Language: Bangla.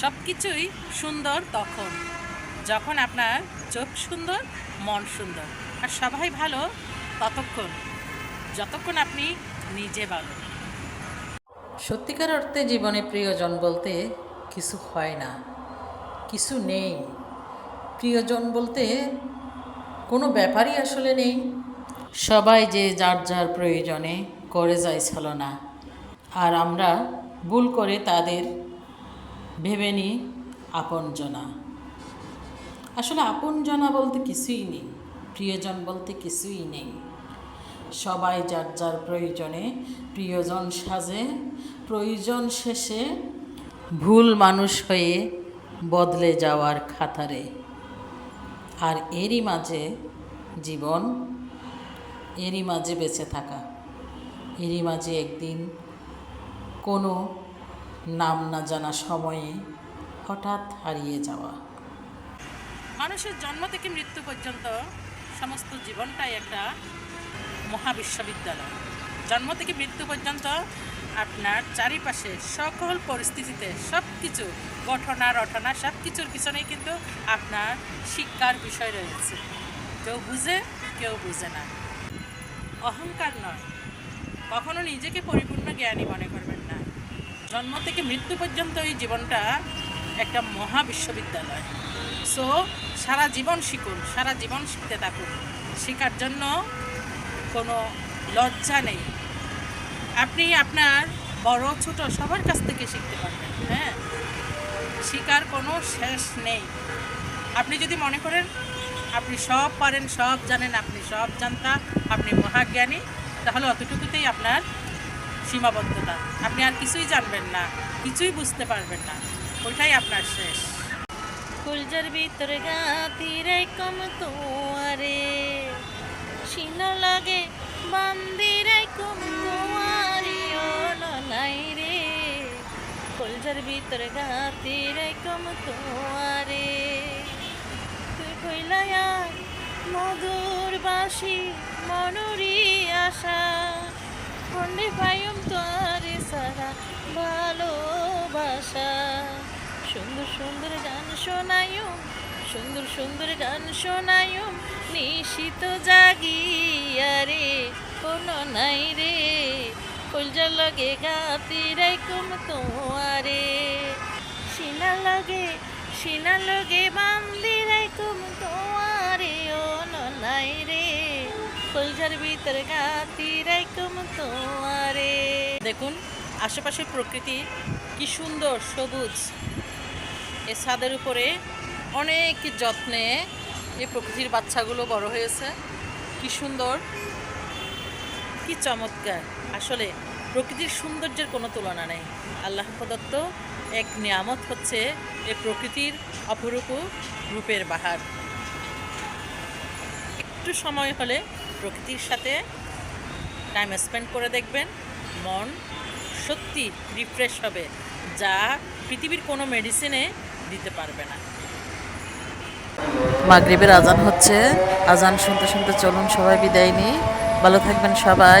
সব কিছুই সুন্দর তখন, যখন আপনার চোখ সুন্দর, মন সুন্দর। আর সবাই ভালো ততক্ষণ, যতক্ষণ আপনি নিজে ভালো। সত্যিকার অর্থে জীবনে প্রিয়জন বলতে কিছু হয় না, কিছু নেই। প্রিয়জন বলতে কোনো ব্যাপারই আসলে নেই। সবাই যে যার যার প্রয়োজনে করে যায় ছলনা, আর আমরা ভুল করে তাদের ভেবে নিই আপনজনা। আসলে আপনজনা বলতে কিছুই নেই, প্রিয়জন বলতে কিছুই নেই। সবাই যার যার প্রয়োজনে প্রিয়জন সাজে, প্রয়োজন শেষে ভুল মানুষ হয়ে বদলে যাওয়ার খাতারে। আর এরই মাঝে জীবন, এরই মাঝে বেঁচে থাকা, এরই মাঝে একদিন কোনো নাম না জানা সময়ে হঠাৎ হারিয়ে যাওয়া। মানুষের জন্ম থেকে মৃত্যু পর্যন্ত সমস্ত জীবনটাই একটা মহাবিশ্ববিদ্যালয়। জন্ম থেকে মৃত্যু পর্যন্ত আপনার চারিপাশে সকল পরিস্থিতিতে সব কিছু ঘটনা রটনা সব কিছুর পিছনেই কিন্তু আপনার শিক্ষার বিষয় রয়েছে। কেউ বুঝে কেউ বুঝে না। অহংকার নয়। কখনো নিজেকে পরিপূর্ণ জ্ঞানী মনে করবেন না। জন্ম থেকে মৃত্যু পর্যন্ত এই জীবনটা একটা মহা বিশ্ববিদ্যালয় সো সারা জীবন শিখুন, সারা জীবন শিখতে থাকুন। শেখার জন্য কোনো লজ্জা নেই। আপনি আপনার বড়, ছোট সবার কাছ থেকে শিখতে পারবেন হ্যাঁ? শিকার কোনো শেষ নেই। আপনি যদি মনে করেন, আপনি সব পারেন, সব জানেন, আপনি সব জানতা, আপনি মহাজ্ঞানী, তাহলে অতটুকুতেই আপনার সীমাবদ্ধতা। আপনি আর কিছুই জানবেন না, কিছুই বুঝতে পারবেন না। ওইটাই আপনার শেষ। ফুলজার ভিতরে গাতিরে কম তোয়ারে শিন লাগে বান্দিরে কম তোয়ারি ও নাই রে। ফুলজার ভিতরে গাতিরে কম তোয়ারে তুই কইলায়া মধুর বাসি মনুরি আশা। কন্ডে পাইম তোয়ারে সারা ভালোবাসা। সুন্দর সুন্দর গান শোনায়ুম, সুন্দর সুন্দর গান শোনায়ুম, নিশিত জাগিয়া রে, কোনো নাই রে। কলজা লগে গাতি রাইকুম তোয়ারে সিনা লগে সিনা লগে বান্দি রাইকুম তোয়ারে কলজার ভিতর গাতি রাইকুম তোয়ারে দেখুন, আশেপাশের প্রকৃতি কি সুন্দর সবুজ। এ ছাদের উপরে অনেক যত্নে এই প্রকৃতির বাচ্চাগুলো বড় হয়েছে। কি সুন্দর, কি চমৎকার। আসলে প্রকৃতির সৌন্দর্যের কোনো তুলনা নেই। আল্লাহ প্রদত্ত এক নিয়ামত হচ্ছে এ প্রকৃতির অপরূপ রূপের বাহার। একটু সময় হলে প্রকৃতির সাথে টাইম স্পেন্ড করে দেখবেন। মন সত্যি রিফ্রেশ হবে, যা পৃথিবীর কোনো মেডিসিনে দিতে পারবে না। মাগরীবের আজান হচ্ছে। আজান শুনতে শুনতে চলুন, সবাই বিদায় নিই। ভালো থাকবেন সবাই।